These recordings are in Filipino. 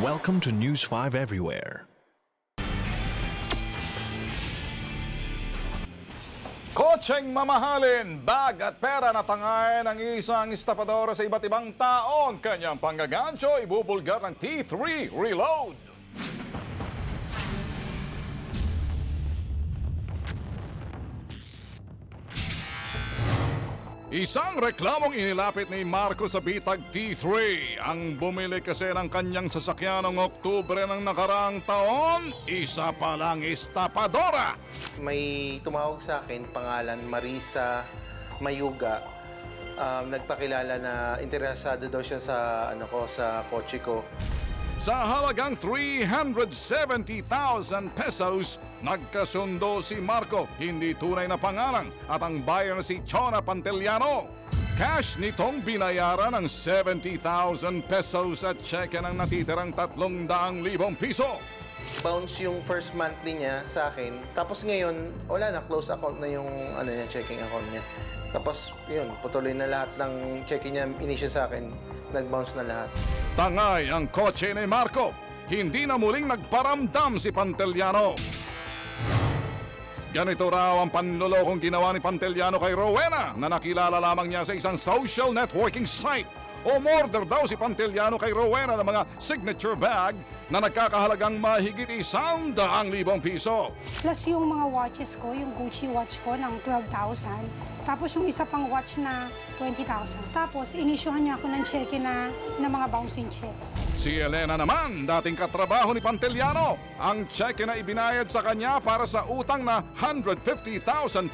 Welcome to News 5 Everywhere. Kotseng mamahalin, bag at pera na tangay ng isang estapadora sa iba't ibang taon. Kanyang panggagancho, ibubulgar ng T3 Reload. Isang reklamong inilapit ni Marco sa Bitag T3. Ang bumili kasi ng kanyang sasakyan noong Oktubre ng nakaraang taon, isa pa lang estapadora. May tumawag sa akin, pangalan Marisa Mayuga. Um, nagpakilala na interesado daw siya sa ano ko sa kotse ko. Sa halagang 370,000 pesos, nagkasundo si Marco, hindi tunay na pangalan, at ang buyer na si Chona Panteliano. Cash nitong binayaran ng 70,000 pesos at cheque ng natitirang 300,000 piso. Bounce yung first monthly niya sa akin. Tapos ngayon, wala na, close account na yung ano niya, checking account niya. Tapos yun, patuloy na lahat ng checking niya initial sa akin. Nag-bounce na lahat. Tangay ang kotse ni Marco. Hindi na muling nagparamdam si Panteliano. Ganito raw ang panlolokong ginawa ni Panteliano kay Rowena na nakilala lamang niya sa isang social networking site. Umorder daw si Panteliano kay Rowena ng mga signature bag na nagkakahalagang mahigit isang daang libong piso. Plus yung mga watches ko, yung Gucci watch ko ng 12,000. Tapos yung isa pang watch na 20,000. Tapos inisyuhan niya ako ng cheque na, na mga bouncing checks. Si Elena naman, dating katrabaho ni Panteliano. Ang cheque na ibinayad sa kanya para sa utang na 150,000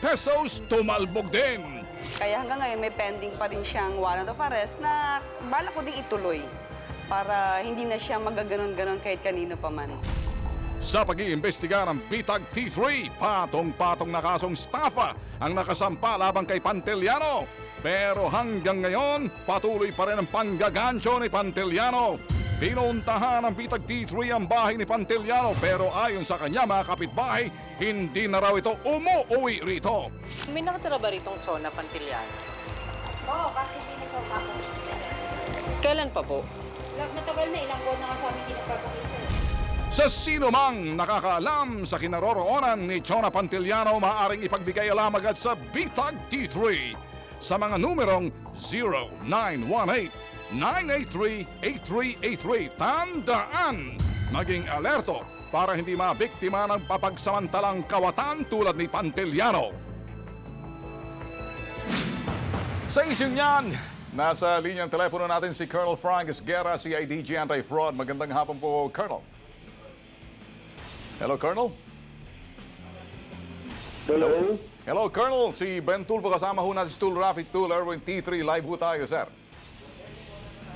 pesos tumalbog din. Kaya hanggang ngayon may pending pa rin siyang warrant of arrest na bala ko ding ituloy para hindi na siya magaganon-ganon kahit kanino pa man. Sa pag-iimbestiga ng Bitag T3, patong-patong na kasong staffa ang nakasampa laban kay Panteliano. Pero hanggang ngayon, patuloy pa rin ang panggagancho ni Panteliano. Pinuntahan ng Bitag T3 ang bahay ni Panteliano pero ayon sa kanya mga kapitbahay, hindi na raw ito umuwi rito. May nakatira ba ritong Chona Pantiliano? Oo, kasi hindi ko ako. Kailan pa po? Matagal na, ilang buwan na nga sa amin. Sa sino mang nakakaalam sa kinaroroonan ni Chona Pantiliano, maaaring ipagbigay alam agad sa Bitag T3 sa mga numerong 0918-983-8383. Tandaan, maging alerto para hindi mabiktima ng papagsamantalang kawatan tulad ni Pantiliano. Sa isyong yan, nasa linyang telepono natin si Colonel Frank Esguerra, CIDG Anti-Fraud. Magandang hapon po, Colonel. Hello, Colonel. Hello? Hello, Colonel. Si Ben Tulfo kasama ho natin si Tul Rafi Tul Erwin T3. Live ho tayo, sir.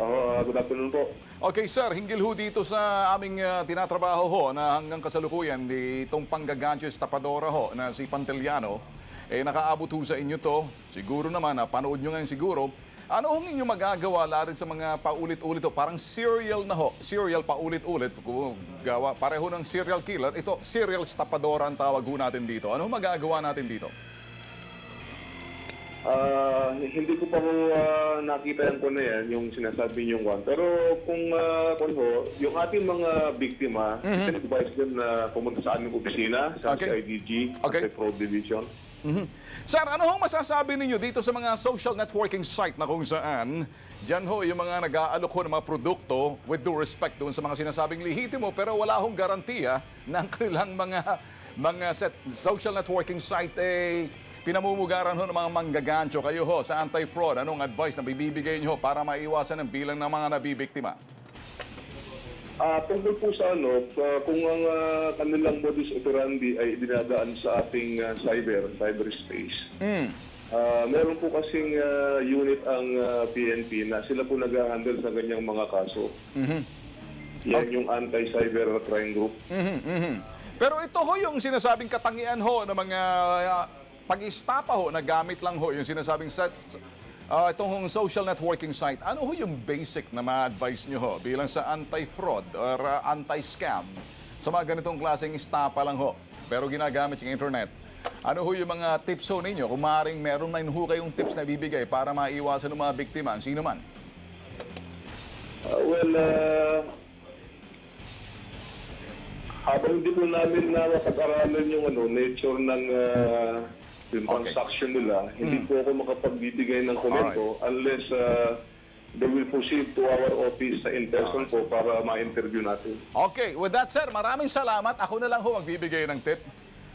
Ako, ah, good afternoon po. Okay, sir. Hinggil ho dito sa aming ah, tinatrabaho ho na hanggang kasalukuyan di itong panggagancho estapadora ho na si Panteliano. Eh, nakaabot ho sa inyo to. Siguro naman, na panood nyo ngayon siguro. Ano hong inyo magagawa lahat sa mga paulit-ulit ho? Parang serial na ho. Serial paulit-ulit. Gawa, pareho ng serial killer. Ito, serial estapadora ang tawag ho natin dito. Ano magagawa natin dito? Ah, hindi ko pa po ah, nakita yan po na yan, yung sinasabi niyong one. Pero kung uh, kung ho, yung ating mga biktima, mm advise them na pumunta sa aming opisina, sa Okay. CIDG, Okay. Anti-Fraud Division. Mhm. Sir, ano hong masasabi ninyo dito sa mga social networking site na kung saan dyan ho yung mga nag-aalok ho ng mga produkto with due respect doon sa mga sinasabing lihitimo pero wala hong garantiya ang kanilang mga mga set, social networking site eh pinamumugaran ho ng mga manggagancho kayo ho sa anti-fraud. Anong advice na bibigay nyo ho para maiwasan ang bilang ng mga nabibiktima? Ah, tungkol po sa ano, ah, kung ang ah, kanilang modus operandi ay dinadaan sa ating ah, cyber, cyberspace. Ah, meron po kasing ah, unit ang ah, PNP na sila po nag-handle sa ganyang mga kaso. Yan yung anti-cyber crime group. Mhm, mhm. Pero ito ho yung sinasabing katangian ho ng mga uh, pag-istapa ho na gamit lang ho yung sinasabing set, uh, itong hong social networking site. Ano ho yung basic na ma-advise nyo ho bilang sa anti-fraud or uh, anti-scam sa mga ganitong klaseng istapa lang ho pero ginagamit yung internet? Ano ho yung mga tips ho ninyo kung maaaring meron man ho kayong tips na bibigay para maiwasan ng mga biktima, sino man? Ah, well, ah, habang hindi po namin na mapag-aralan yung ano, nature ng ah, yung Okay. transaction nila, hindi po ako makapagbibigay ng komento unless ah, they will proceed to our office sa in person po para ma-interview natin. Okay, with that sir, maraming salamat. Ako na lang ho magbibigay ng tip.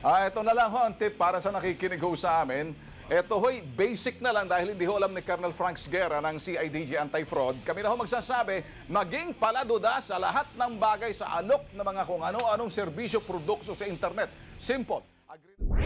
Ah, ito na lang ho ang tip para sa nakikinig ho sa amin. Ito ho'y basic na lang dahil hindi ho alam ni Colonel Frank Sguerra ng CIDG Anti-Fraud. Kami na ho magsasabi, maging paladuda sa lahat ng bagay sa alok ng mga kung ano-anong serbisyo, produkto sa internet. Simple.